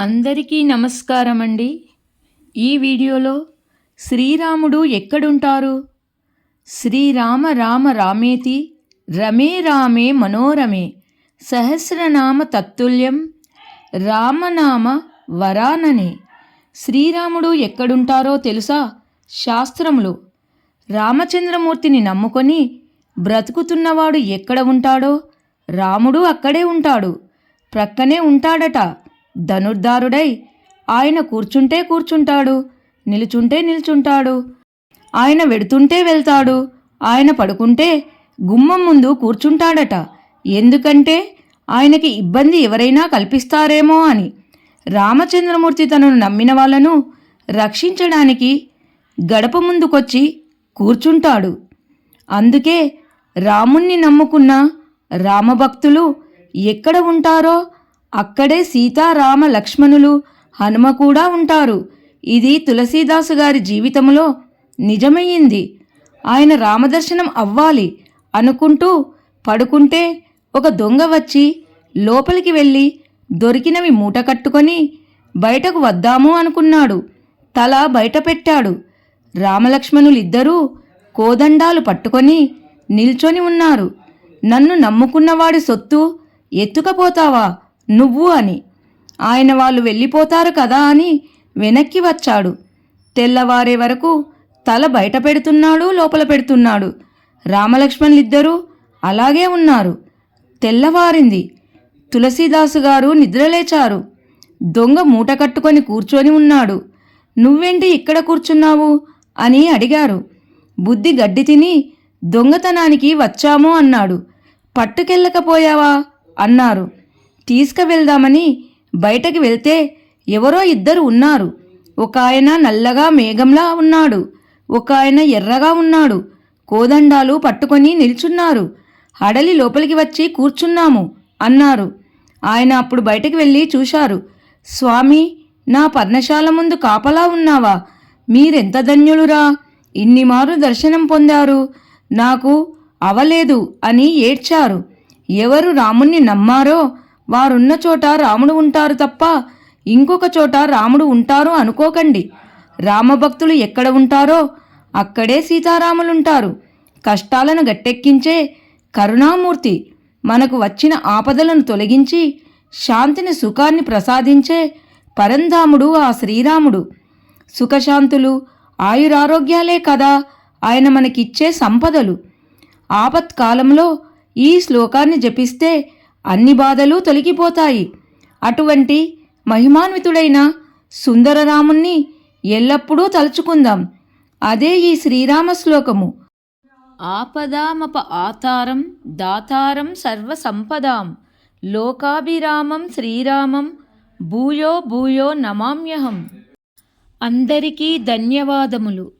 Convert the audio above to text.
అందరికీ నమస్కారం అండి ఈ వీడియోలో శ్రీరాముడు ఎక్కడుంటారు? శ్రీరామ రామ రామేతి రమే రామే మనోరమే సహస్రనామ తత్తుల్యం రామనామ వరాననే. శ్రీరాముడు ఎక్కడుంటారో తెలుసా? శాస్త్రములు. రామచంద్రమూర్తిని నమ్ముకొని బ్రతుకుతున్నవాడు ఎక్కడ ఉంటాడో? రాముడు అక్కడే ఉంటాడు. ప్రక్కనే ఉంటాడట. ధనుర్ధారుడై ఆయన కూర్చుంటే కూర్చుంటాడు నిలుచుంటే నిల్చుంటాడు. ఆయన వెడుతుంటే వెళ్తాడు ఆయన పడుకుంటే గుమ్మం ముందు కూర్చుంటాడట. ఎందుకంటే ఆయనకి ఇబ్బంది ఎవరైనా కల్పిస్తారేమో అని. రామచంద్రమూర్తి తనను నమ్మిన వాళ్ళను రక్షించడానికి గడప ముందుకొచ్చి కూర్చుంటాడు. అందుకే రాముణ్ణి నమ్ముకున్న రామభక్తులు ఎక్కడ ఉంటారో అక్కడే సీతారామ లక్ష్మణులు హనుమ కూడా ఉంటారు. ఇది తులసీదాసు గారి జీవితంలో నిజమయ్యింది. ఆయన రామదర్శనం అవ్వాలి అనుకుంటూ పడుకుంటే ఒక దొంగ వచ్చి లోపలికి వెళ్ళి దొరికినవి మూట కట్టుకొని బయటకు వద్దాము అనుకున్నాడు. తల బయట పెట్టాడు. రామలక్ష్మణులిద్దరూ కోదండాలు పట్టుకొని నిల్చొని ఉన్నారు. నన్ను నమ్ముకున్నవాడి సొత్తు ఎత్తుకపోతావా? నువ్వు అని. ఆయన వాళ్ళు వెళ్ళిపోతారు కదా అని వెనక్కి వచ్చాడు. తెల్లవారే వరకు తల బయట పెడుతున్నాడు లోపల పెడుతున్నాడు. రామలక్ష్మణులిద్దరూ అలాగే ఉన్నారు. తెల్లవారింది. తులసీదాసు గారు నిద్రలేచారు దొంగ మూట కట్టుకొని కూర్చొని ఉన్నాడు. నువ్వేంటి ఇక్కడ కూర్చున్నావు అని అడిగారు. బుద్ధి గడ్డి తిని దొంగతనానికి వచ్చాము అన్నాడు. పట్టుకెళ్ళకపోయావా? అన్నారు. తీసుకువెళ్దామని బయటకి వెళ్తే ఎవరో ఇద్దరు ఉన్నారు. ఒక ఆయన నల్లగా మేఘంలా ఉన్నాడు. ఒక ఆయన ఎర్రగా ఉన్నాడు. కోదండాలు పట్టుకొని నిల్చున్నారు. హడలి లోపలికి వచ్చి కూర్చున్నాము అన్నారు. ఆయన అప్పుడు బయటకు వెళ్ళి చూశారు. స్వామి నా పర్ణశాల ముందు కాపలా ఉన్నావా? మీరెంత ధన్యులురా? ఇన్ని మారు దర్శనం పొందారు. నాకు అవలేదు అని ఏడ్చారు. ఎవరు రాముణ్ణి నమ్మారో వారున్న చోట రాముడు ఉంటారు తప్ప ఇంకొక చోట రాముడు ఉంటారు అనుకోకండి. రామభక్తులు ఎక్కడ ఉంటారో అక్కడే సీతారాములుంటారు. కష్టాలను గట్టెక్కించే కరుణామూర్తి మనకు వచ్చిన ఆపదలను తొలగించి శాంతిని సుఖాన్ని ప్రసాదించే పరంధాముడు ఆ శ్రీరాముడు. సుఖశాంతులు ఆయురారోగ్యాలే కదా ఆయన మనకిచ్చే సంపదలు. ఆపత్కాలంలో ఈ శ్లోకాన్ని జపిస్తే అన్ని బాధలు తొలగిపోతాయి. అటువంటి మహిమాన్వితుడైన సుందరరాముణ్ణి ఎల్లప్పుడూ తలుచుకుందాం. అదే ఈ శ్రీరామ శ్లోకము. ఆపదామప ఆతారం దాతారం సర్వసంపదాం. లోకాభిరామం శ్రీరామం భూయో భూయో నమామ్యహం. అందరికీ ధన్యవాదములు.